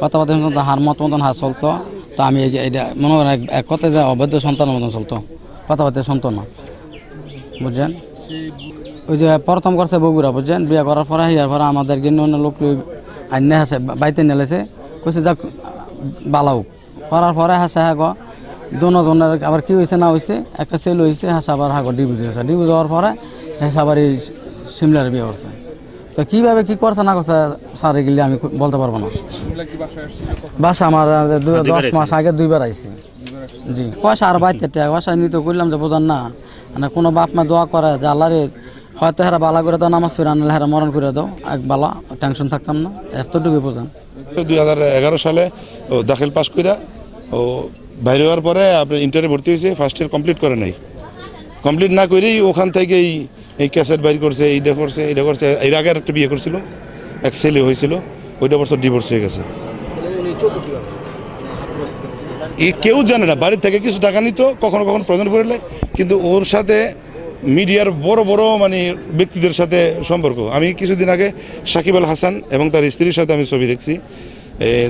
কথাবার্তা শুনতো হার মত মতন হার চলতো। তো আমি এই যে এটা মনে করেন এক- কথায় যে অবৈধ সন্তানের মতন চলতো। কথাবার্তা শুনতো না। বুঝছেন? ওই যে প্রথম করছে বগুড়া, বুঝছেন? বিয়ে করার পরে হিয়ার পরে আমাদের গিয়ে অন্য লোক আইনে আছে বাইতে নেলেছে কইছে, যাক বালাও করার পরে হাসে হাগ দোনো দোনের আবার কি হয়েছে না হয়েছে একটা ছেলে হয়েছে হাসা আবার হাগ ডিবুজ হয়েছে ডিবুজ হওয়ার পরে হাসা আবার এই সিমলার বিয়ে করছে। তো কীভাবে কি করছে না করছে স্যার এগুলি আমি বলতে পারব না। বাসা আমার দু- দশ মাস আগে দুইবার আইছি জি পয়সা আর বাইতে টাকা পয়সা নিতে করলাম যে বোঝান না মানে কোনো বাপ মা দোয়া করে যে আল্লাহরে হয়তো হেরা বালা করে দাও নামাজ ফিরে আনলে হেরা মরণ করে দাও এক বালা টেনশন থাকতাম না এতটুকু বোঝান। দুই হাজার এগারো সালে ও দাখিল পাস কইরা ও বাইরে হওয়ার পরে আপনার ইন্টারে ভর্তি হয়েছে ফার্স্ট ইয়ার কমপ্লিট করে নাই। কমপ্লিট না করেই ওখান থেকেই এই ক্যাসেট বাইর করছে এইটা করছে এইটা করছে। এর আগে একটা বিয়ে করছিল, এক ছেলে হয়েছিল ওইটা বছর ডিভোর্স হয়ে গেছে। এ কেউ জানে না, বাড়ি থেকে কিছু টাকা নিত, কখনো কখনো প্রয়োজন পড়লে, কিন্তু ওর সাথে মিডিয়ার বড় বড় মানে ব্যক্তিদের সাথে সম্পর্ক। আমি কিছুদিন আগে সাকিব আল হাসান এবং তার স্ত্রীর সাথে আমি ছবি দেখছি।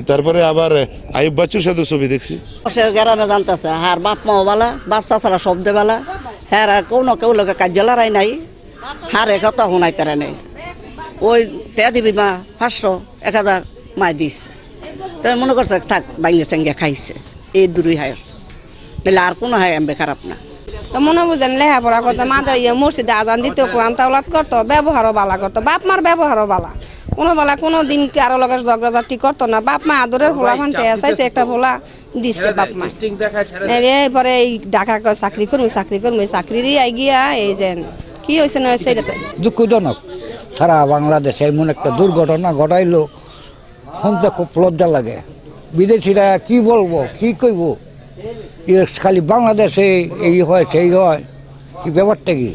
তারপরে আবার আয়ুব বাচ্চুর সাথে ছবি দেখছি। গ্রামে জানতেছে হার বাপ মাও বালা বাপ চাচারা শব্দ বেলা হ্যাঁ কোনো কেউ লোকে কার্য লড়াই নাই। হারে কত শুনাই তারা নেই। ওই তে দিবি মা পাঁচশো এক হাজার মাই দিস তাই মনে করছে থাক বাইঙ্গে চেঙ্গে খাইছে। এই দূরই হায়। নাহলে আর কোনো হায় আমি খারাপ না। তো মনে বুঝেন লেখাপড়া করতো মাদের ইয়ে মসজিদে আজান দিত কোরআন তাওলাত করতো ব্যবহারও বালা করতো। বাপ মার ব্যবহারও বালা। কোনো বেলা কোনো দিন কারও লগে ঝগড়াঝাটি করতো না। বাপ মা আদরের ফোলা ফান্টে চাইছে একটা ফোলা দিচ্ছে বাপ মা। এরপরে এই ঢাকা কয় চাকরি করব চাকরি করব চাকরিরই আই গিয়া এই যে কি হয়েছে না তো দুঃখজনক। সারা বাংলাদেশে এমন একটা দুর্ঘটনা ঘটাইলো। শুনতে খুব লজ্জা লাগে। বিদেশিরা কি বলব, কি কইব? খালি বাংলাদেশে এই হয়, সেই হয়। কি ব্যাপারটা কি?